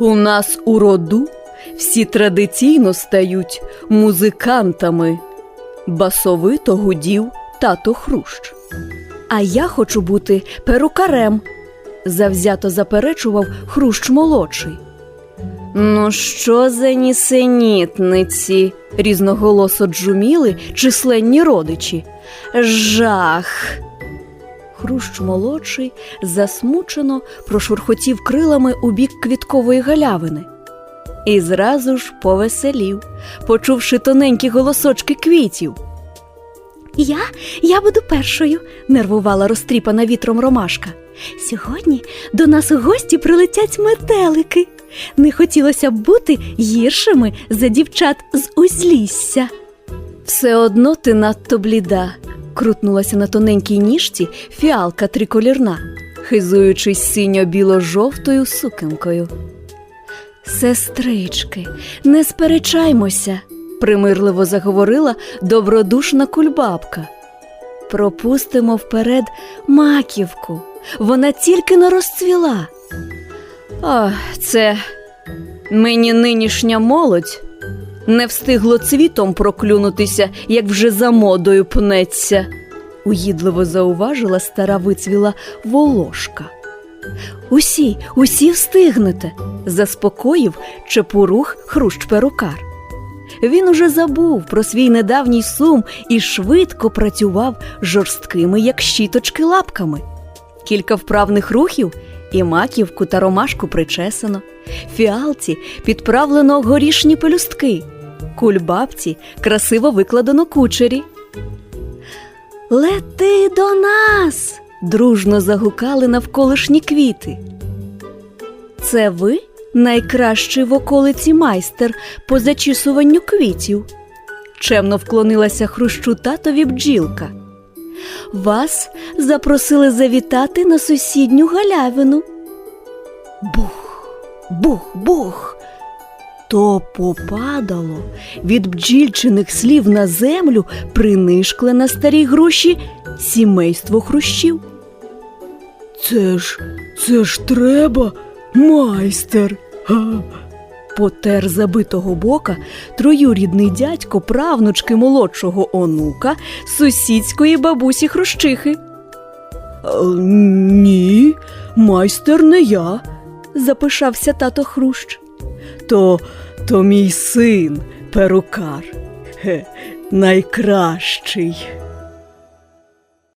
У нас у роду всі традиційно стають музикантами. Басовито гудів тато Хрущ. А я хочу бути перукарем, завзято заперечував Хрущ молодший. Ну, що за нісенітниці? різноголосо джуміли численні родичі. Жах. Хрущ молодший засмучено прошурхотів крилами у бік квіткової галявини. І зразу ж повеселів, почувши тоненькі голосочки квітів. Я, я буду першою, нервувала розтріпана вітром ромашка. Сьогодні до нас у гості прилетять метелики. Не хотілося б бути гіршими за дівчат з узлісся. Все одно ти надто бліда, крутнулася на тоненькій ніжці фіалка триколірна, хизуючись синьо-біло-жовтою сукенкою. Сестрички, не сперечаймося, примирливо заговорила добродушна кульбабка. Пропустимо вперед маківку. Вона тільки не розцвіла. А, це мені нинішня молодь не встигло цвітом проклюнутися, як вже за модою пнеться, уїдливо зауважила стара вицвіла волошка. Усі, усі встигнете, заспокоїв чепурух хрущ перукар. Він уже забув про свій недавній сум і швидко працював жорсткими, як щіточки, лапками. Кілька вправних рухів і маківку та ромашку причесано, фіалці підправлено горішні пелюстки, кульбабці красиво викладено кучері. Лети до нас. дружно загукали навколишні квіти. Це ви найкращий в околиці майстер по зачісуванню квітів. Чемно вклонилася хрущу татові бджілка. Вас запросили завітати на сусідню галявину. Бух, бух, бух. То попадало від бджільчиних слів на землю принишкле на старій груші сімейство хрущів. Це ж, це ж треба, майстер. Га. Потер забитого бока троюрідний дядько правнучки молодшого онука сусідської бабусі Хрущихи. «Е, Ні, майстер не я, запишався тато Хрущ. То, то мій син, перукар, Хе, найкращий.